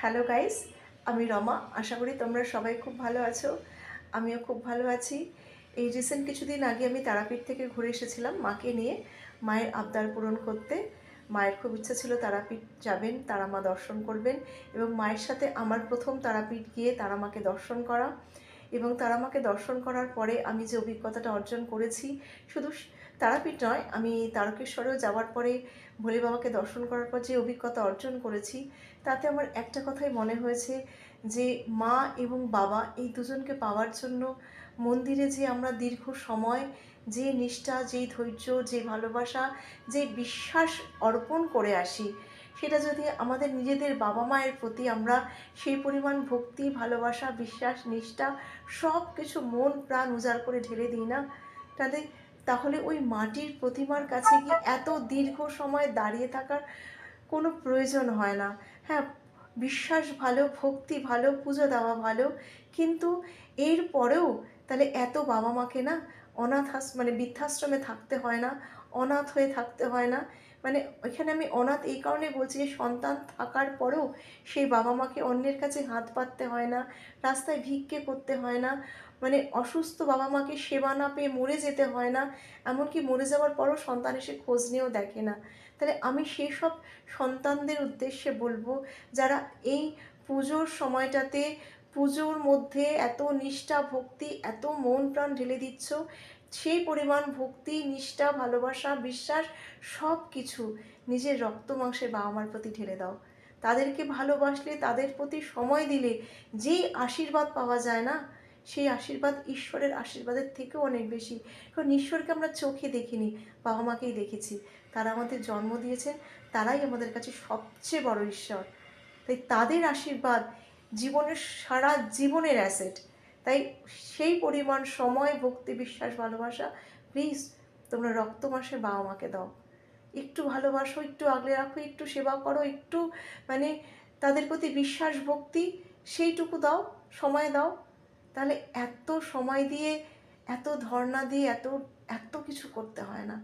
Hello guys আমি রমা। আশা করি তোমরা সবাই খুব ভালো আছো। আমিও খুব ভালো আছি। এই রিসেন্ট কিছুদিন আগে আমি তারাপীঠ থেকে ঘুরে এসেছিলাম মাকে নিয়ে, মায়ের আবদার পূরণ করতে। মায়ের খুব ইচ্ছা ছিল তারাপীঠ যাবেন, তারা মা দর্শন করবেন এবং মায়ের সাথে আমার প্রথম তারাপীঠ গিয়ে তারা মাকে দর্শন করা। এবং তারা আমাকে দর্শন করার পরে আমি যে অভিজ্ঞতাটা অর্জন করেছি, শুধু তারাপীঠ নয়, আমি তারকেশ্বরেও যাওয়ার পরে ভোলে বাবাকে দর্শন করার পর যে অভিজ্ঞতা অর্জন করেছি, তাতে আমার একটা কথাই মনে হয়েছে যে মা এবং বাবা এই দুজনকে পাওয়ার জন্য মন্দিরে যে আমরা দীর্ঘ সময় যে নিষ্ঠা যেই ধৈর্য, যে ভালোবাসা, যে বিশ্বাস অর্পণ করে আসি সেটা যদি আমাদের নিজেদের বাবা মায়ের প্রতি আমরা সেই পরিমাণ ভক্তি, ভালোবাসা, বিশ্বাস, নিষ্ঠা সব কিছু মন, প্রাণ উজাড় করে ঢেলে দিই না? তাদের, তাহলে ওই মাটির প্রতিমার কাছে গিয়ে এত দীর্ঘ সময় দাঁড়িয়ে থাকার কোনো প্রয়োজন হয় না। হ্যাঁ বিশ্বাস ভালো, ভক্তি ভালো, পুজো দেওয়া ভালো, কিন্তু এর পরেও তাহলে এত বাবা মাকে না অনাথ মানে বৃদ্ধাশ্রমে থাকতে হয় না অনাথ হয়ে থাকতে হয় না। মানে এখানে আমি অনাথ এই কারণে বলছি যে, সন্তান থাকার পরেও সেই বাবা মাকে অন্যের কাছে হাত পাততে হয় না, রাস্তায় ভিক্ষে করতে হয় না। মানে অসুস্থ বাবা মাকে সেবা না পেয়ে মরে যেতে হয় না, এমনকি মরে যাওয়ার পরও সন্তান এসে খোঁজ নিয়েও দেখে না। তাহলে আমি সেই সব সন্তানদের উদ্দেশ্যে বলব, যারা এই পুজোর সময়টাতে, পুজোর মধ্যে এত নিষ্ঠা, ভক্তি, এত মন প্রাণ ঢেলে দিচ্ছ সেই পরিমাণ ভক্তি, নিষ্ঠা, ভালোবাসা, বিশ্বাস সব কিছু নিজের রক্ত মাংসের বাবা মার প্রতি ঢেলে দাও। তাদেরকে ভালোবাসলে, তাদের প্রতি সময় দিলে যেই আশীর্বাদ পাওয়া যায় না, সেই আশীর্বাদ ঈশ্বরের আশীর্বাদের থেকেও অনেক বেশি। কারণ ঈশ্বরকে আমরা চোখে দেখিনি বাবা মাকেই দেখেছি। তারা আমাদের জন্ম দিয়েছেন, তারাই আমাদের কাছে সবচেয়ে বড় ঈশ্বর। তাই তাদের আশীর্বাদ জীবনের সারা জীবনের অ্যাসেট তাই সেই পরিমাণ সময়, ভক্তি, বিশ্বাস, ভালোবাসা প্লিজ তোমরা রক্ত মাসে বাবা মাকে দাও। একটু ভালোবাসো, একটু আগলে রাখো, একটু সেবা করো, একটু মানে তাদের প্রতি বিশ্বাস, ভক্তি সেইটুকু দাও, সময় দাও। তাহলে এত সময় দিয়ে, এত ধর্ণা দিয়ে, এত এত কিছু করতে হয় না।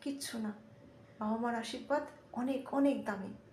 কিচ্ছু না। বাবা মার আশীর্বাদ অনেক অনেক দামি।